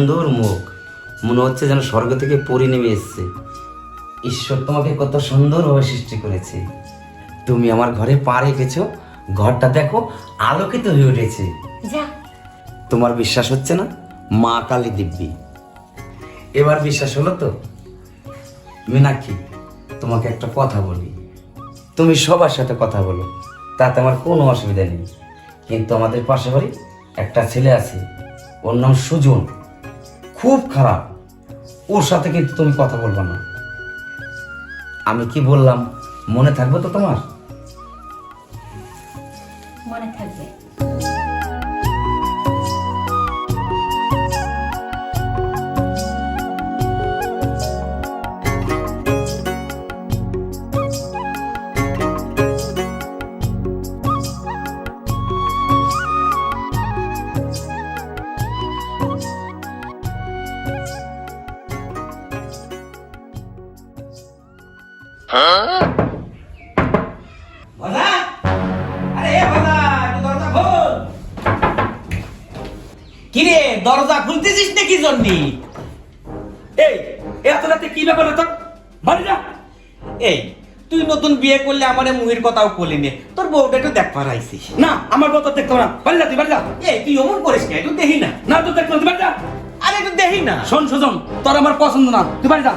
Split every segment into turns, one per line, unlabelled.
সুন্দর মুখ। মনে হচ্ছে যেন স্বর্গ থেকে পরি নেমে এসছে। ঈশ্বর তোমাকে কত সুন্দরভাবে সৃষ্টি করেছে। তুমি আমার ঘরে পা রেখেছো ঘরটা দেখো আলোকিত হয়ে উঠেছে। তোমার বিশ্বাস হচ্ছে না? মা কালী দিব্যি। এবার বিশ্বাস হলো তো? মীনাক্ষী তোমাকে একটা কথা বলি। তুমি সবার সাথে কথা বলো তাতে আমার কোনো অসুবিধা নেই। কিন্তু আমাদের পাশে বাড়ি একটা ছেলে আছে ওর নাম সুজন। খুব খারাপ। ওর সাথে কিন্তু তুমি কথা বলবা না। আমি কি বললাম? মনে থাকবে তো তোমার?
বাড়ি যা।
এই তুই নতুন বিয়ে করলে আমারে মুহির কথাও বলি নে। তোর বউটা একটু দেখবার পারাইছি
না আমার বউ তো দেখতে না। বাড়ি যা তুই বাড়ি যা।
এই তুই অমন করিস না একটু দেখি না।
না তো দেখতে তুই বাড়ি যা।
আরে একটু দেখি না।
শোন সুজন তোর আমার পছন্দ না। তুই বাড়ি যা।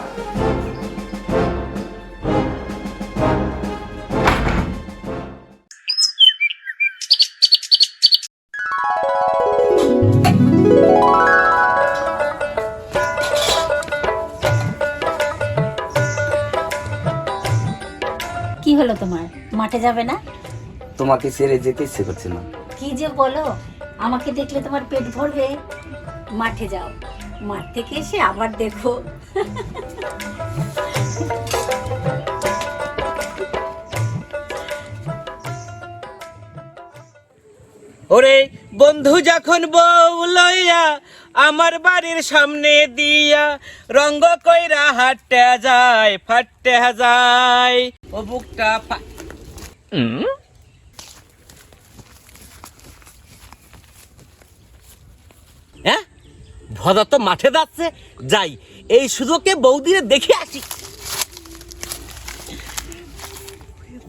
কি হলো তোমার? মাঠে যাবে না?
তোমাকে ছেড়ে যেতে ইচ্ছে করছে না।
কি যে বলো? আমাকে দেখলে তোমার পেট ভরবে। মাঠে যাও। মাঠ থেকে এসে আবার দেখো।
ওরে বন্ধু যখন বউ লইয়া আমার বাড়ির সামনে দিয়া রঙ্গ কইরা হাটতে যায় ফাটতে যায়। ও বুকটা হ্যাঁ? ভদা তো মাঠে যাচ্ছে। যাই এই সুযোগে বৌদিরে দেখে আসি।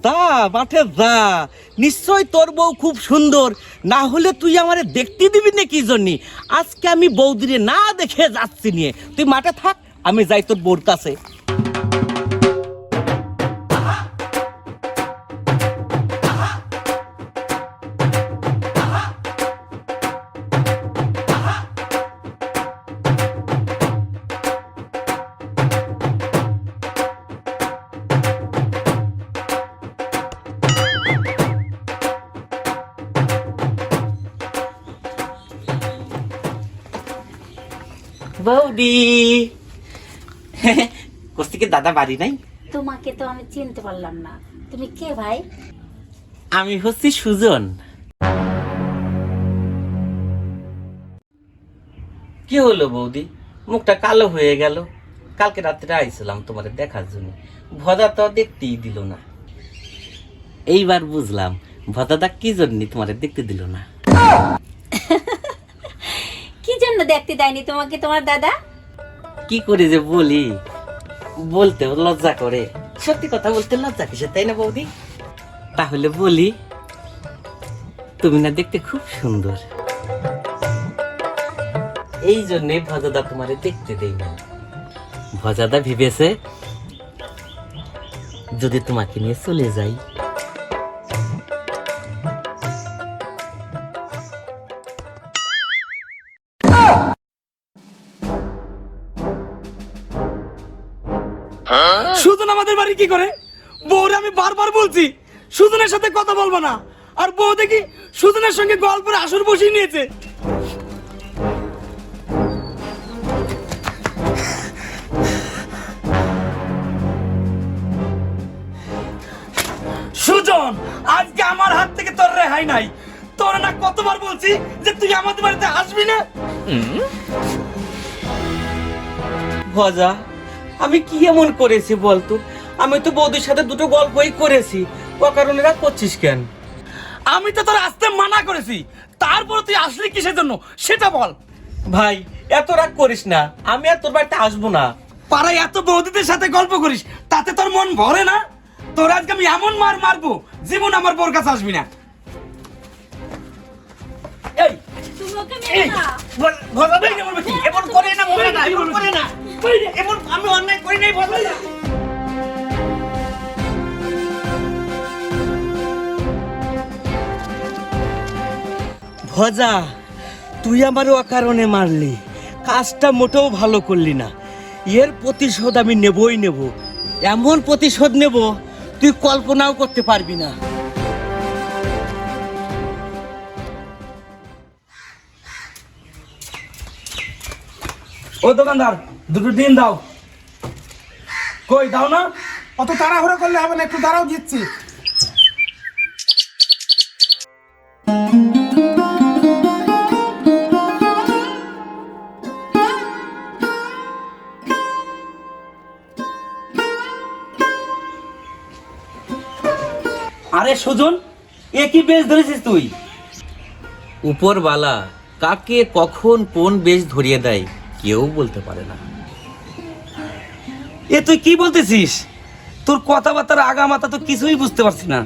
তা মাঠে যা। নিশ্চয় তোর বউ খুব সুন্দর। না হলে তুই আমারে দেখতে দিবি না কি জন্য? আজকে আমি বৌদিরে না দেখে যাচ্ছি নিয়ে। তুই মাঠে থাক, আমি যাই তোর বোর কাছে। বৌদি। কস্তিকে দাদা বাড়ি নাই?
তোমাকে তো আমি চিনতে পারলাম না। তুমি কে ভাই?
আমি হচ্ছি সুজন। কি হলো বৌদি? মুখটা কালো হয়ে গেল। কালকে রাত্রে আইছিলাম তোমার দেখার জন্য। ভদা তো দেখতেই দিল না। এইবার বুঝলাম ভদাদা কি জন্য তোমার দেখতে দিল না?
কি জন্য দেখতে দেয়নি তোমাকে তোমার দাদা?
কি করে যে বলি? বলতে লজ্জা করে। সত্যি কথা বলতে লজ্জা কিসে তাই না বৌদি? তাহলে বলি, তুমি না দেখতে খুব সুন্দর। এই জন্যে ভজাদা তোমারে দেখতে দেই না। ভজাদা ভেবেছে, যদি তোমাকে নিয়ে চলে যাই
আমাদের বাড়ি কি করে? বউরে আমি বারবার বলছি, সুজনের সাথে কথা বলব না। আর বউ দেখি সুজনের সঙ্গে গল্পের আসর বসিয়ে নিয়েছে। সুজন, আজকে আমার হাত থেকে তোর রেহাই নাই। তোর না কতবার বলছি যে তুই আমাদের বাড়িতে আসবি না?
ভজা, আমি কি এমন করেছি বলতো? আমি তো বৌদির সাথে দুটো গল্পই করেছি ও কারণে রাগ করছিস কেন
আমি তো তোর আসতে মানা করেছি তারপর তুই আসলি কিসের জন্য সেটা বল
ভাই এত রাগ করিস না আমি আর তোর বাড়িতে আসব না
পাড়ায় এত বৌদিদের সাথে গল্প করিস তাতে তোর মন ভরে না তোর আজকে আমি এমন মার মারবো জীবন আমার বোর কাছে আসবি না এই
তুমি ওকে
এই,
মেরো না
বল- ভজা ভাই, এমন করে না বলে না এমন করে না এমন আমি অন্যায় করি নাই ভজা ভাই। ভজা, তুই আমার অকারণে মারলি। কাজটা মোটেও ভালো করলি না। এর প্রতিশোধ আমি নেবই নেব। এমন প্রতিশোধ নেব, তুই কল্পনাও করতে পারবি না।
ও দোকানদার, দুটো ডিম দাও। কই, দাও না?
অত তাড়াহুড়ো করলে হবে না, একটু দাঁড়াও, দিচ্ছি।
আরে সুজন? এ কি বেশ ধরেছিস তুই?
উপরওয়ালা কাকে কখন কোন বেশ ধরিয়ে দেয় কেউ বলতে পারে না।
এ তুই কি বলতেছিস? তোর কথাবার্তার আগা মাথা তো কিছুই বুঝতে পারছি না।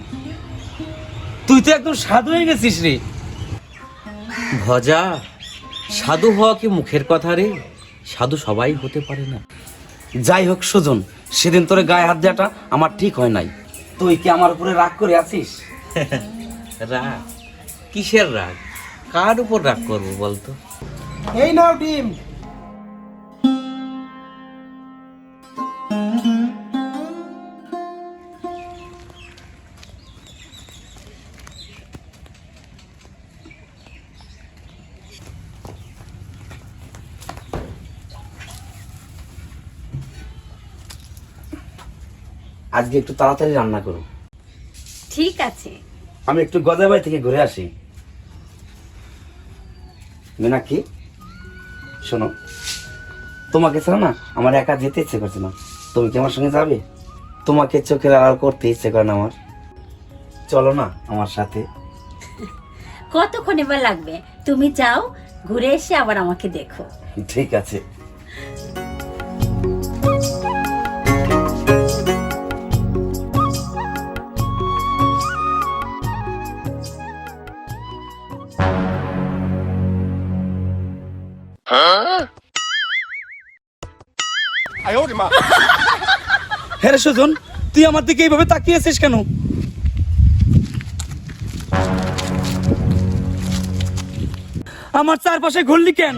তুই তো একদম সাধু হয়ে গেছিস রে।
ভজা সাধু হওয়া কি মুখের কথা রে? সাধু সবাই হতে পারে না।
যাই হোক সুজন সেদিন তোরে গায়ে হাত দেওয়াটা আমার ঠিক হয় নাই। তুই কি আমার উপরে রাগ করে আছিস?
রাগ? কিসের রাগ? কার উপর রাগ করব বলতো?
এই নাও ডিম।
আজকে একটু তাড়াতাড়ি রান্না করো
ঠিক আছে।
আমি একটু গদাবাড়ি থেকে ঘুরে আসি। মিনাক্ষী শোনো তোমাকে ছাড়া না আমার একা যেতে ইচ্ছে করছে না। তুমি কি আমার সঙ্গে যাবে? তোমাকে চোখের আড়াল করতে ইচ্ছে করে না আমার। চলো না আমার সাথে।
কতক্ষণ এবার লাগবে? তুমি যাও ঘুরে এসে আবার আমাকে দেখো।
ঠিক আছে।
হ্যাঁ সুজন তুই আমার দিকে এইভাবে তাকিয়েছিস কেন? আমার চারপাশে ঘুরলি কেন?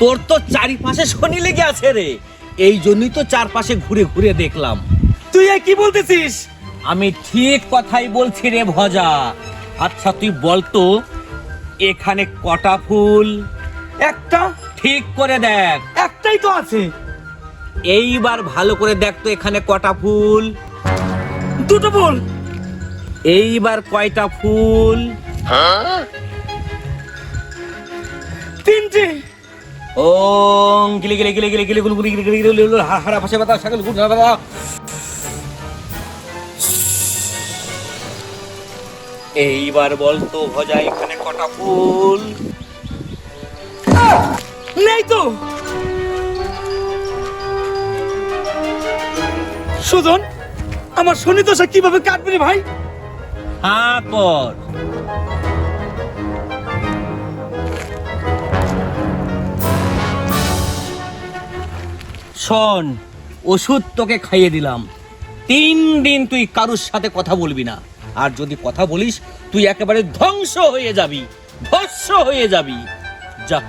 তোর তো চারিপাশে শনি লেগে আছে রে। এই জন্যই তো চারপাশে ঘুরে ঘুরে দেখলাম।
তুই এ কি বলতেছিস?
আমি ঠিক কথাই বলছি রে ভজা। আচ্ছা তুই বলতো এখানে কটা ফুল?
একটা।
ঠিক করে দেখ।
একটাই তো আছে।
এইবার ভালো করে দেখ তো এখানে কটা ফুল
দুটো ফুল
এইবার কয়টা ফুল
তিনটে
ওং গিলি গিলি গিলি গিলি গিলি গুলি গুলি গিলি গিলি গিলি গিলি হা হারা পাশে বাতা সকল গুড় বাতা এইবার বল তো ভজা এখানে কটা ফুল
নেই তো সুজন, আমার শনি দশা কীভাবে কাটবে রে ভাই?
হ্যাঁ শোন, ওষুধ তোকে খাইয়ে দিলাম। তিন দিন তুই কারুর সাথে কথা বলবি না। আর যদি কথা বলিস, তুই একেবারে ধ্বংস হয়ে যাবি ভস্য হয়ে যাবি। যা।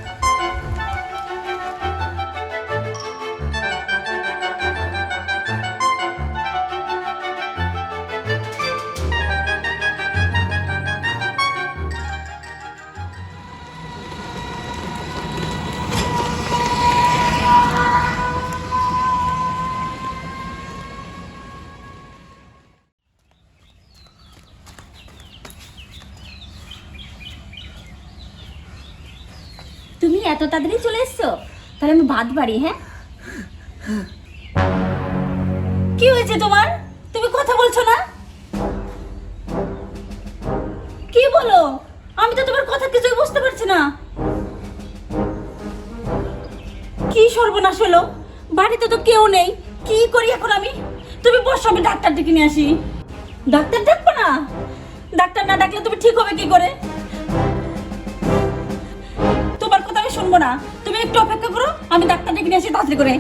এত তাড়াতাড়ি চলে এসছো? তাহলে আমি ভাত বাড়ি হ্যাঁ? কি হয়েছে তোমার? তুমি কথা বলছো না? কি বলো? আমি তো তোমার কথা কিছুই বুঝতে পারছি না। কি সর্বনাশ হলো? বাড়িতে তো কেউ নেই। কি করি এখন আমি? তুমি বসো, আমি ডাক্তার ডেকে নিয়ে আসি। ডাক্তার ডাকবো না? ডাক্তার না ডাকলে তুমি ঠিক হবে কি করে? শুনব না। তুমি একটু অপেক্ষা করো, আমি ডাক্তার ডেকে নিয়ে আসি তাড়াতাড়ি করে।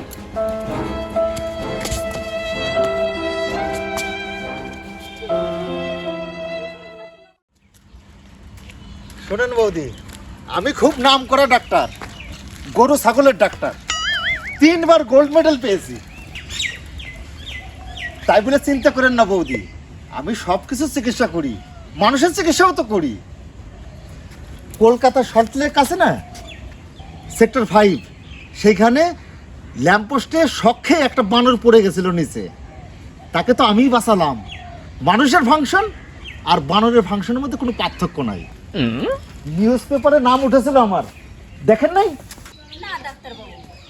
শোনেন বৌদি, আমি খুব নাম করা ডাক্তার, গরু ছাগলের ডাক্তার। তিনবার গোল্ড মেডেল পেয়েছি। তাই বলে চিন্তা করেন না বৌদি, আমি সব কিছু চিকিৎসা করি, মানুষের চিকিৎসাও তো করি। কলকাতা সল্টলেক আছে না? সেক্টর ফাইভ সেইখানে ল্যাম্পপোস্টে শখে একটা বানর পড়ে গেছিল নিচে। তাকে তো আমিই বাঁচালাম। মানুষের ফাংশন আর বানরের ফাংশনের মধ্যে কোনো পার্থক্য নাই। নিউজ পেপারে নাম উঠেছিল আমার। দেখেন নাই?
না ডাক্তার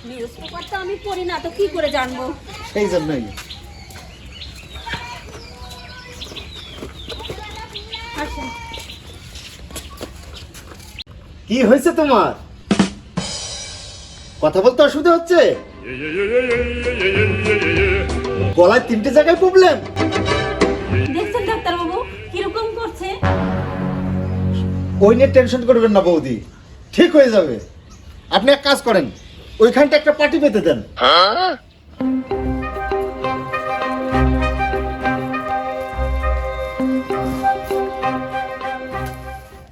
নিউজ পেপার তো আমি পড়ি না তো কি করে জানব?
সেই জন্যই। কি হয়েছে তোমার? কথা বলতে অসুবিধা হচ্ছে? গলায় তিনটে জায়গায় প্রবলেম
দেখছেন ডাক্তার বাবু কীরকম করছে?
ওই নিয়ে টেনশন করবেন না বৌদি ঠিক হয়ে যাবে। আপনি এক কাজ করেন ওইখানটা একটা পার্টি পেতে দেন।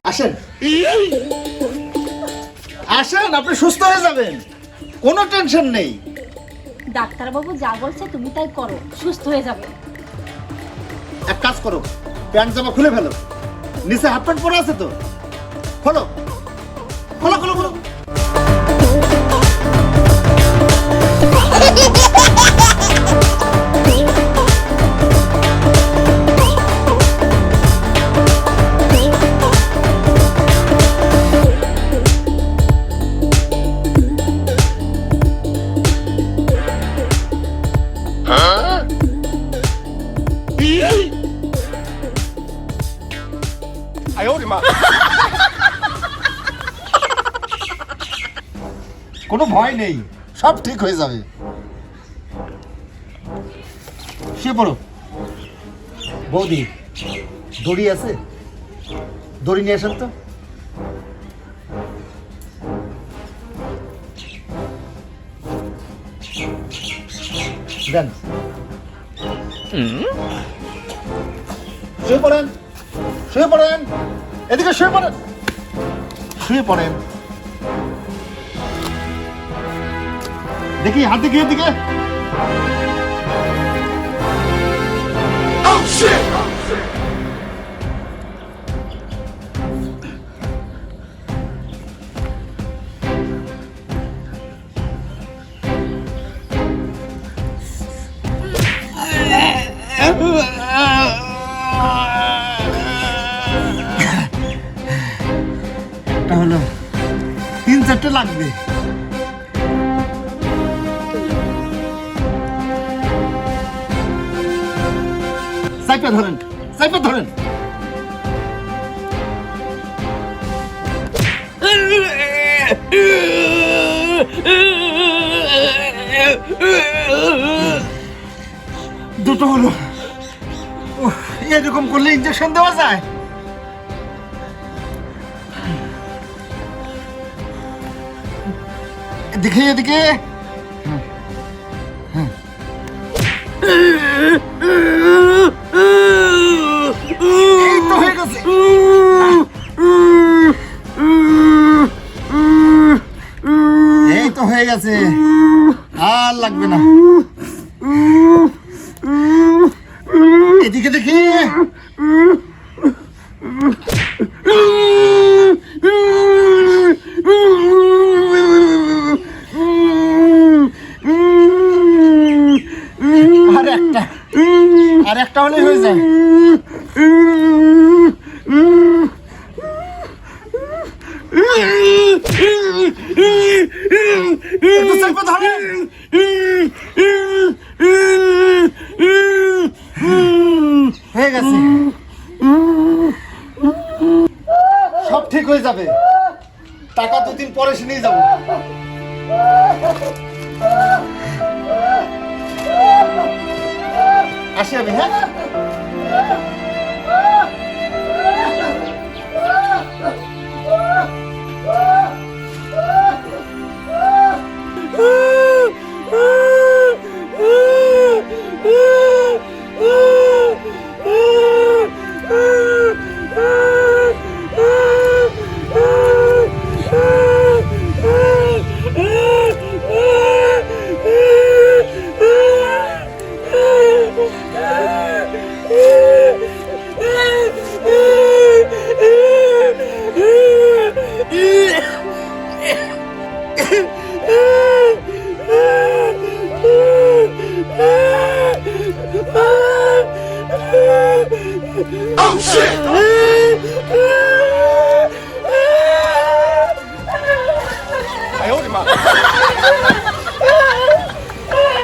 আসেন। আসেন আপনি সুস্থ হয়ে যাবেন। কোনো টেনশন নেই।
ডাক্তারবাবু যা বলছে তুমি তাই করো সুস্থ হয়ে যাবে।
এক কাজ করো প্যান্ট জামা খুলে ফেলো। নিচে হাফ প্যান্ট পরে আছে তো? খোলো। খোলো খোলো খোলো। নেই, সব ঠিক হয়ে যাবে। শুয়ে পড়ো। বৌদি, দড়ি আছে? দড়ি নিয়ে আসেন তো। দেন। শুয়ে পড়েন শুয়ে পড়েন। এদিকে শুয়ে পড়েন। শুয়ে পড়েন। দেখি হাত দেখি এদিকে একটা হলো তিন চারটে লাগবে। ধরেন সাইপে ধরেন। দুটো হলো। এরকম করলে ইঞ্জেকশন দেওয়া যায়? এদিকে এদিকে। হয়ে গেছে। আর লাগবে না। এদিকে দেখি আর একটা আর একটা হলেই হয়ে যায় হয়ে গেছে। সব ঠিক হয়ে যাবে। টাকা দুদিন পরে এসে নিয়ে যাব।
আসি আমি হ্যাঁ?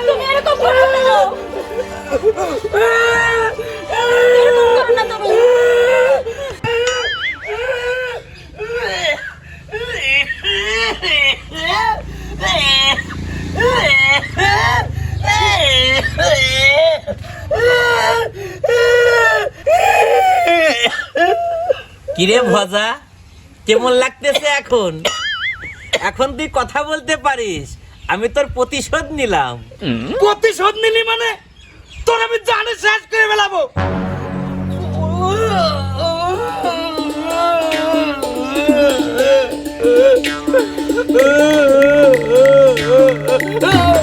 তুমি এরকম করো না এরকম কিরে
ভজা? কেমন লাগতেছে এখন? এখন তুই কথা বলতে পারিস। আমি তোর প্রতিশোধ নিলাম।
প্রতিশোধ নিলি মানে? তোর আমি জানে শেষ করে ফেলাবো।
Oh